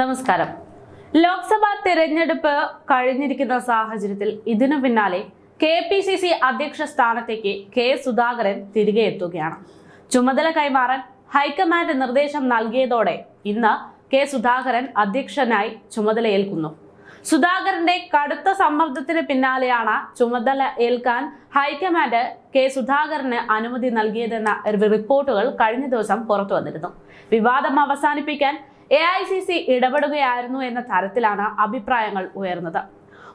നമസ്കാരം. ലോക്സഭാ തിരഞ്ഞെടുപ്പ് കഴിഞ്ഞിരിക്കുന്ന സാഹചര്യത്തിൽ ഇതിനു പിന്നാലെ കെ പി സി സി അധ്യക്ഷ സ്ഥാനത്തേക്ക് കെ സുധാകരൻ തിരികെ എത്തുകയാണ്. ചുമതല കൈമാറാൻ ഹൈക്കമാൻഡ് നിർദ്ദേശം നൽകിയതോടെ ഇന്ന് കെ സുധാകരൻ അധ്യക്ഷനായി ചുമതലയേൽക്കുന്നു. സുധാകരന്റെ കടുത്ത സമ്മർദ്ദത്തിന് പിന്നാലെയാണ് ചുമതല ഏൽക്കാൻ ഹൈക്കമാൻഡ് കെ സുധാകരന് അനുമതി നൽകിയതെന്ന റിപ്പോർട്ടുകൾ കഴിഞ്ഞ ദിവസം പുറത്തു വന്നിരുന്നു. വിവാദം അവസാനിപ്പിക്കാൻ എ ഐ സി സി ഇടപെടുകയായിരുന്നു എന്ന തരത്തിലാണ് അഭിപ്രായങ്ങൾ ഉയർന്നത്.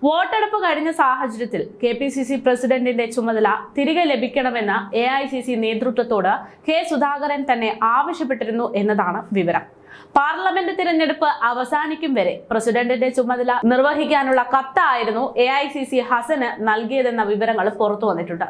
വോട്ടെടുപ്പ് കഴിഞ്ഞ സാഹചര്യത്തിൽ കെ പി സി സി പ്രസിഡന്റിന്റെ ചുമതല തിരികെ ലഭിക്കണമെന്ന് എ ഐ സി സി നേതൃത്വത്തോട് കെ സുധാകരൻ തന്നെ ആവശ്യപ്പെട്ടിരുന്നു എന്നതാണ് വിവരം. പാർലമെന്റ് തിരഞ്ഞെടുപ്പ് അവസാനിക്കും വരെ പ്രസിഡന്റിന്റെ ചുമതല നിർവഹിക്കാനുള്ള കത്തായിരുന്നു എ ഐ സി സി ഹസന് നൽകിയതെന്ന വിവരങ്ങൾ പുറത്തു വന്നിട്ടുണ്ട്.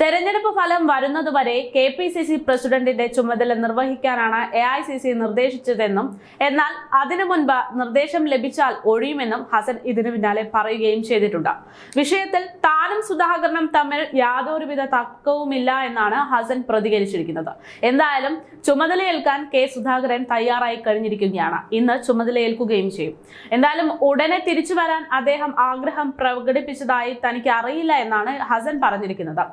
തെരഞ്ഞെടുപ്പ് ഫലം വരുന്നതുവരെ കെ പി സി സി പ്രസിഡന്റിന്റെ ചുമതല നിർവഹിക്കാനാണ് എ ഐ സി സി നിർദ്ദേശിച്ചതെന്നും എന്നാൽ അതിനു മുൻപ് നിർദ്ദേശം ലഭിച്ചാൽ ഒഴിയുമെന്നും ഹസൻ ഇതിനു പിന്നാലെ പറയുകയും ചെയ്തിട്ടുണ്ട്. വിഷയത്തിൽ താനും സുധാകരനും തമ്മിൽ യാതൊരുവിധ തർക്കവുമില്ല എന്നാണ് ഹസൻ പ്രതികരിച്ചിരിക്കുന്നത്. എന്തായാലും ചുമതലയേൽക്കാൻ കെ സുധാകരൻ തയ്യാറായി കഴിഞ്ഞിരിക്കുകയാണ്. ഇന്ന് ചുമതലയേൽക്കുകയും ചെയ്യും. എന്തായാലും ഉടനെ തിരിച്ചു വരാൻ അദ്ദേഹം ആഗ്രഹം പ്രകടിപ്പിച്ചതായി തനിക്ക് അറിയില്ല എന്നാണ് ഹസൻ പറഞ്ഞിരിക്കുന്നത്.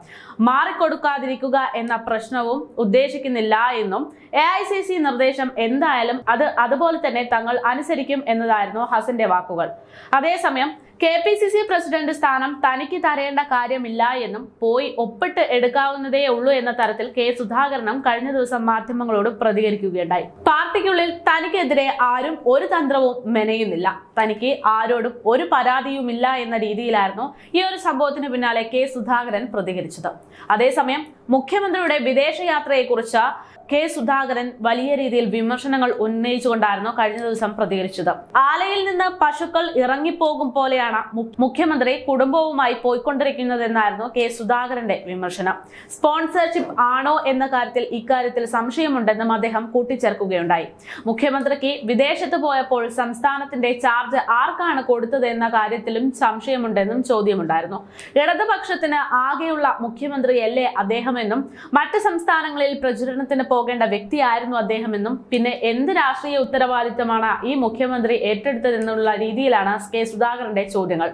മാറിക്കൊടുക്കാതിരിക്കുക എന്ന പ്രശ്നവും ഉദ്ദേശിക്കുന്നില്ല എന്നും എ ഐ സി സി നിർദ്ദേശം എന്തായാലും അത് അതുപോലെ തന്നെ തങ്ങൾ അനുസരിക്കും എന്നതായിരുന്നു ഹസന്റെ വാക്കുകൾ. അതേസമയം K P C C president സ്ഥാനം തനിക്ക് തരേണ്ട കാര്യമില്ല എന്നും പോയി ഒപ്പിട്ട് എടുക്കാവുന്നതേ ഉള്ളൂ എന്ന തരത്തിൽ കെ സുധാകരനും കഴിഞ്ഞ ദിവസം മാധ്യമങ്ങളോട് പ്രതികരിക്കുകയുണ്ടായി. പാർട്ടിക്കുള്ളിൽ തനിക്കെതിരെ ആരും ഒരു തന്ത്രവും മെനയുന്നില്ല. തനിക്ക് ആരോടും ഒരു പരാതിയുമില്ല എന്ന രീതിയിലായിരുന്നു ഈ ഒരു സംഭവത്തിന് പിന്നാലെ കെ സുധാകരൻ പ്രതികരിച്ചത്. അതേസമയം മുഖ്യമന്ത്രിയുടെ വിദേശയാത്രയെക്കുറിച്ച് കെ സുധാകരൻ വലിയ രീതിയിൽ വിമർശനങ്ങൾ ഉന്നയിച്ചുകൊണ്ടായിരുന്നു കഴിഞ്ഞ ദിവസം പ്രതികരിച്ചത്. ആലയിൽ നിന്ന് പശുക്കൾ ഇറങ്ങിപ്പോകും പോലെയാണ് മുഖ്യമന്ത്രി കുടുംബവുമായി പോയിക്കൊണ്ടിരിക്കുന്നതെന്നായിരുന്നു കെ സുധാകരന്റെ വിമർശനം. സ്പോൺസർഷിപ്പ് ആണോ എന്ന കാര്യത്തിൽ ഇക്കാര്യത്തിൽ സംശയമുണ്ടെന്നും അദ്ദേഹം കൂട്ടിച്ചേർക്കുകയുണ്ടായി. മുഖ്യമന്ത്രിക്ക് വിദേശത്ത് പോയപ്പോൾ സംസ്ഥാനത്തിന്റെ ചാർജ് ആർക്കാണ് കൊടുത്തത് എന്ന കാര്യത്തിലും സംശയമുണ്ടെന്നും ചോദ്യമുണ്ടായിരുന്നു. ഇടതുപക്ഷത്തിന് ആകെയുള്ള മുഖ്യമന്ത്രിയല്ലേ അദ്ദേഹമെന്നും മറ്റ് സംസ്ഥാനങ്ങളിൽ പ്രചരണത്തിന് പോകേണ്ട വ്യക്തിയായിരുന്നു അദ്ദേഹമെന്നും പിന്നെ എന്ത് രാഷ്ട്രീയ ഉത്തരവാദിത്തമാണ് ഈ മുഖ്യമന്ത്രി ഏറ്റെടുത്തതെന്നുള്ള രീതിയിലാണ് കെ സുധാകരന്റെ ചോദ്യങ്ങൾ.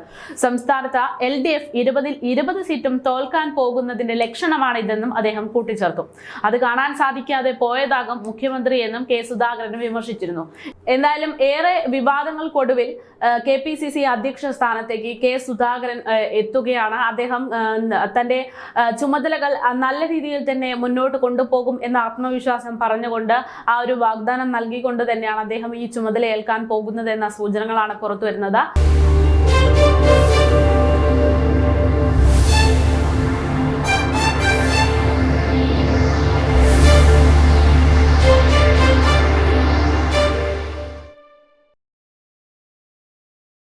സംസ്ഥാനത്ത് എൽ ഡി എഫ് ഇരുപതിൽ ഇരുപത് സീറ്റും തോൽക്കാൻ പോകുന്നതിന്റെ ലക്ഷണമാണ് ഇതെന്നും അദ്ദേഹം കൂട്ടിച്ചേർത്തു. അത് കാണാൻ സാധിക്കാതെ പോയതാകും മുഖ്യമന്ത്രി എന്നും കെ സുധാകരൻ വിമർശിച്ചിരുന്നു. എന്തായാലും ഏറെ വിവാദങ്ങൾക്കൊടുവിൽ കെ പി സി സി അധ്യക്ഷ സ്ഥാനത്തേക്ക് കെ സുധാകരൻ എത്തുകയാണ്. അദ്ദേഹം തന്റെ ചുമതലകൾ നല്ല രീതിയിൽ തന്നെ മുന്നോട്ട് കൊണ്ടുപോകും എന്ന ആത്മവിശ്വാസം പറഞ്ഞുകൊണ്ട് ആ ഒരു വാഗ്ദാനം നൽകിക്കൊണ്ട് തന്നെയാണ് അദ്ദേഹം ഈ ചുമതല ഏൽക്കാൻ പോകുന്നത് എന്ന സൂചനകളാണ് പുറത്തു വരുന്നത്.